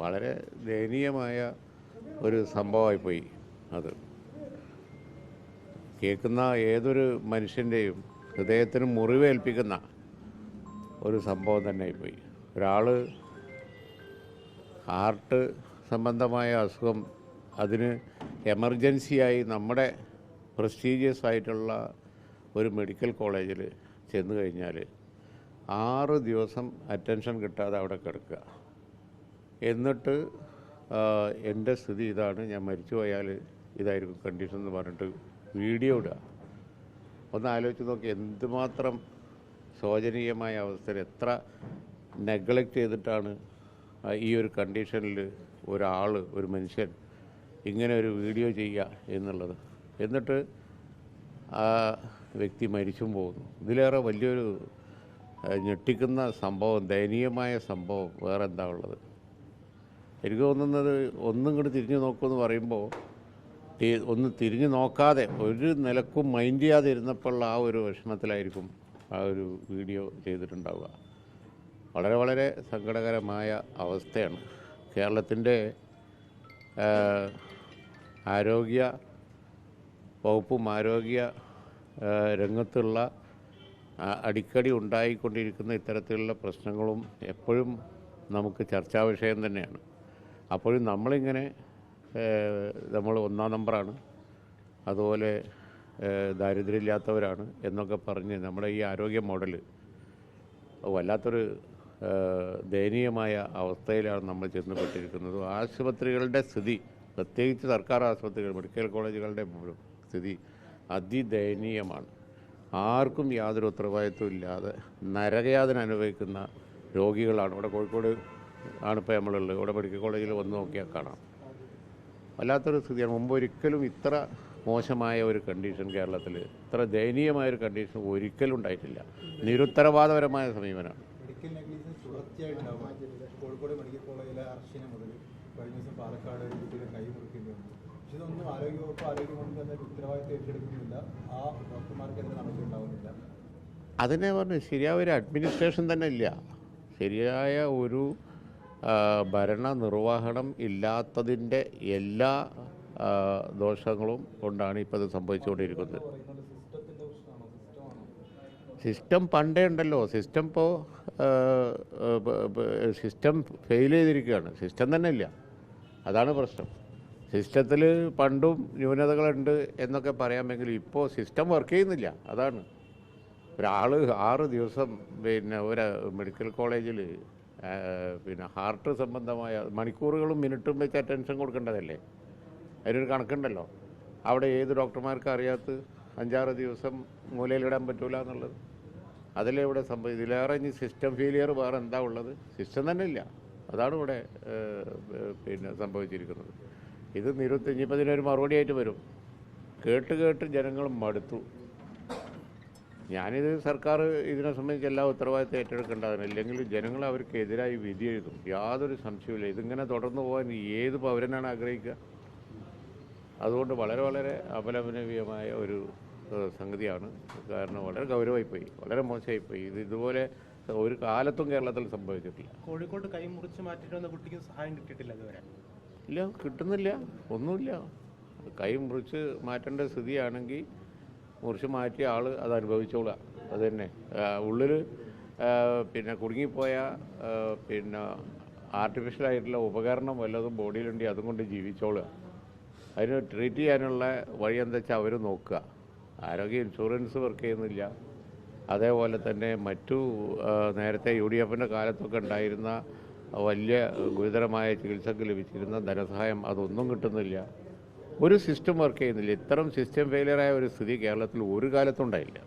വളരെ ദയനീയമായ ഒരു സംഭവമായിപ്പോയി അത്. കേൾക്കുന്ന ഏതൊരു മനുഷ്യന്റെയും ഹൃദയത്തിന് മുറിവേൽപ്പിക്കുന്ന ഒരു സംഭവം തന്നെ ആയിപ്പോയി ഒരാൾ ഹാർട്ട് സംബന്ധമായ അസുഖം അതിന് എമർജൻസിയായി നമ്മുടെ പ്രസ്റ്റീജിയസ് ആയിട്ടുള്ള ഒരു മെഡിക്കൽ കോളേജിൽ ചെന്ന് കഴിഞ്ഞാൽ ആറ് ദിവസം അറ്റൻഷൻ കിട്ടാതെ അവിടെ കിടക്കുക. എന്നിട്ട് എന്റെ സ്ഥിതി ഇതാണ്. ഞാൻ മരിച്ചു പോയാൽ ഇതായിരിക്കും കണ്ടീഷൻ എന്ന് പറഞ്ഞിട്ട് വീഡിയോ ഇടുക. ഒന്ന് ആലോചിച്ച് നോക്കി എന്തുമാത്രം ശോചനീയമായ അവസ്ഥയിൽ എത്ര നെഗ്ലക്റ്റ് ചെയ്തിട്ടാണ് ഈ ഒരു കണ്ടീഷനിൽ ഒരാൾ ഒരു മനുഷ്യൻ ഇങ്ങനെ ഒരു വീഡിയോ ചെയ്യുക എന്നുള്ളത്. എന്നിട്ട് ആ വ്യക്തി മരിച്ചും പോകുന്നു. ഇതിലേറെ വലിയൊരു ഞെട്ടിക്കുന്ന സംഭവം ദയനീയമായ സംഭവം വേറെ എന്താ ഉള്ളത്? എനിക്ക് തോന്നുന്നത് ഒന്നും കൂടി തിരിഞ്ഞു നോക്കുമെന്ന് പറയുമ്പോൾ ഒന്ന് തിരിഞ്ഞു നോക്കാതെ ഒരു നിലക്കും മൈൻഡ് ചെയ്യാതെ ഇരുന്നപ്പോൾ ആ ഒരു വിഷമത്തിലായിരിക്കും ആ ഒരു വീഡിയോ ചെയ്തിട്ടുണ്ടാവുക. വളരെ വളരെ സങ്കടകരമായ അവസ്ഥയാണ്. കേരളത്തിന്റെ ആരോഗ്യ വകുപ്പും ആരോഗ്യ രംഗത്തുള്ള അടിക്കടി ഉണ്ടായിക്കൊണ്ടിരിക്കുന്ന ഇത്തരത്തിലുള്ള പ്രശ്നങ്ങളും എപ്പോഴും നമുക്ക് ചർച്ചാ വിഷയം തന്നെയാണ്. അപ്പോഴും നമ്മളിങ്ങനെ നമ്മൾ ഒന്നാം നമ്പറാണ്. അതുപോലെ ദാരിദ്ര്യമില്ലാത്തവരാണ് എന്നൊക്കെ പറഞ്ഞ് നമ്മുടെ ഈ ആരോഗ്യ മോഡൽ വല്ലാത്തൊരു ദയനീയമായ അവസ്ഥയിലാണ് നമ്മൾ ചെന്നുപെട്ടിരിക്കുന്നത്. ആശുപത്രികളുടെ സ്ഥിതി പ്രത്യേകിച്ച് സർക്കാർ ആശുപത്രികൾ മെഡിക്കൽ കോളേജുകളുടെ സ്ഥിതി അതിദയനീയമാണ്. ആർക്കും യാതൊരു ഉത്തരവാദിത്വം ഇല്ലാതെ നരകയാതന അനുഭവിക്കുന്ന രോഗികളാണ്. ഇവിടെ കോഴിക്കോട് ആണിപ്പോൾ നമ്മളുള്ളത്. ഇവിടെ മെഡിക്കൽ കോളേജിൽ വന്ന് നോക്കിയാൽ കാണാം. വല്ലാത്തൊരു സ്ഥിതിയാണ്. മുമ്പ് ഒരിക്കലും ഇത്ര മോശമായ ഒരു കണ്ടീഷൻ കേരളത്തിൽ ഇത്ര ദയനീയമായ ഒരു കണ്ടീഷൻ ഒരിക്കലും ഉണ്ടായിട്ടില്ല. നിരുത്തരവാദപരമായ സമീപനമാണ്. കോഴിക്കോട് മെഡിക്കൽ കോളേജിലെ അർച്ചന മുതൽ കഴിഞ്ഞ ദിവസം പാലക്കാട് ഒരു കുട്ടിയുടെ കൈ മുറിക്കേണ്ടി വന്നു പക്ഷെ ഇതൊന്നും ആരോഗ്യവകുപ്പ് ആരോഗ്യമന്ത്രി തന്നെ ഉത്തരവാദിത്തം ഏറ്റെടുക്കുന്നില്ല. ആ ഡോക്ടർമാർക്കെതിരെ നടപടി ഉണ്ടാവുന്നില്ല അതിനെ പറഞ്ഞു ശരിയായ ഒരു അഡ്മിനിസ്ട്രേഷൻ തന്നെ ഇല്ല. ശരിയായ ഒരു ആ, ഭരണ നിർവഹണം ഇല്ലാത്തതിന്റെ എല്ലാ ദോഷങ്ങളും കൊണ്ടാണ് ഇപ്പോൾ ഇത് സംഭവിച്ചുകൊണ്ടിരിക്കുന്നത്. സിസ്റ്റം പണ്ടേ ഉണ്ടല്ലോ. സിസ്റ്റം ഇപ്പോൾ സിസ്റ്റം ഫെയിൽ ചെയ്തിരിക്കുകയാണ്. സിസ്റ്റം തന്നെ ഇല്ല. അതാണ് പ്രശ്നം. സിസ്റ്റത്തിൽ പണ്ടും ന്യൂനതകളുണ്ട് എന്നൊക്കെ പറയാമെങ്കിൽ ഇപ്പോൾ സിസ്റ്റം വർക്ക് ചെയ്യുന്നില്ല. അതാണ്. ഒരാൾ ആറ് ദിവസം പിന്നെ ഒരു മെഡിക്കൽ കോളേജിൽ പിന്നെ ഹാർട്ട് സംബന്ധമായ മണിക്കൂറുകളും മിനിറ്റും വെച്ച് അറ്റൻഷൻ കൊടുക്കേണ്ടതല്ലേ? അതിനൊരു കണക്കുണ്ടല്ലോ. അവിടെ ഏത് ഡോക്ടർമാർക്ക് അറിയാത്ത അഞ്ചാറ് ദിവസം മൂലയിലിടാൻ പറ്റൂല എന്നുള്ളത്. അതിലെ ഇവിടെ സംഭവം. ഇതിലേറെ ഇനി സിസ്റ്റം ഫെയിലിയർ വേറെ എന്താ ഉള്ളത്? സിസ്റ്റം തന്നെ ഇല്ല. അതാണ് ഇവിടെ പിന്നെ സംഭവിച്ചിരിക്കുന്നത്. ഇത് നിരുത്തി ഇനിയിപ്പോൾ ഇതിനൊരു മറുപടിയായിട്ട് വരും. കേട്ട് കേട്ട് ജനങ്ങൾ മടുത്തു. ഞാനിത് സർക്കാർ ഇതിനെ സംബന്ധിച്ച് എല്ലാ ഉത്തരവാദിത്തം ഏറ്റെടുക്കേണ്ടതാണ് ഇല്ലെങ്കിൽ ജനങ്ങൾ അവർക്കെതിരായി വിധി എഴുതും. യാതൊരു സംശയവുമില്ല. ഇതിങ്ങനെ തുടർന്നു പോകാൻ ഏത് പൗരനാണ് ആഗ്രഹിക്കുക? അതുകൊണ്ട് വളരെ വളരെ അപലപനീയമായ ഒരു സംഗതിയാണ്. കാരണം വളരെ ഗൗരവമായി പോയി വളരെ മോശമായിപ്പോയി. ഇത് ഇതുപോലെ ഒരു കാലത്തും കേരളത്തിൽ സംഭവിച്ചിട്ടില്ല. കോഴിക്കോട് കൈ മുറിച്ച് മാറ്റിയിട്ട് വന്ന കുട്ടിക്ക് സഹായം കിട്ടിയിട്ടില്ല ഇതുവരെ? ഇല്ല കിട്ടുന്നില്ല. ഒന്നുമില്ല. കൈ മുറിച്ച് മാറ്റേണ്ട സ്ഥിതിയാണെങ്കിൽ മുറിച്ച് മാറ്റിയ ആൾ അത് അനുഭവിച്ചോളുക. അത് തന്നെ. ഉള്ളിൽ പിന്നെ കുടുങ്ങിപ്പോയ പിന്നെ ആർട്ടിഫിഷ്യലായിട്ടുള്ള ഉപകരണം വല്ലതും ബോഡിയിലുണ്ടെങ്കിൽ അതും കൊണ്ട് ജീവിച്ചോളുക. അതിന് ട്രീറ്റ് ചെയ്യാനുള്ള വഴി എന്താ വെച്ചാൽ അവർ നോക്കുക. ആരോഗ്യ ഇൻഷുറൻസ് വർക്ക് ചെയ്യുന്നില്ല. അതേപോലെ തന്നെ മറ്റു നേരത്തെ യു ഡി എഫിന്റെ കാലത്തൊക്കെ ഉണ്ടായിരുന്ന വലിയ ഗുരുതരമായ ചികിത്സക്ക് ലഭിച്ചിരുന്ന ധനസഹായം അതൊന്നും കിട്ടുന്നില്ല. ഒരു സിസ്റ്റം വർക്ക് ചെയ്യുന്നില്ല. ഇത്തരം സിസ്റ്റം ഫെയിലിയറായ ഒരു സ്ഥിതി കേരളത്തിൽ ഒരു കാലത്തും ഉണ്ടായില്ല.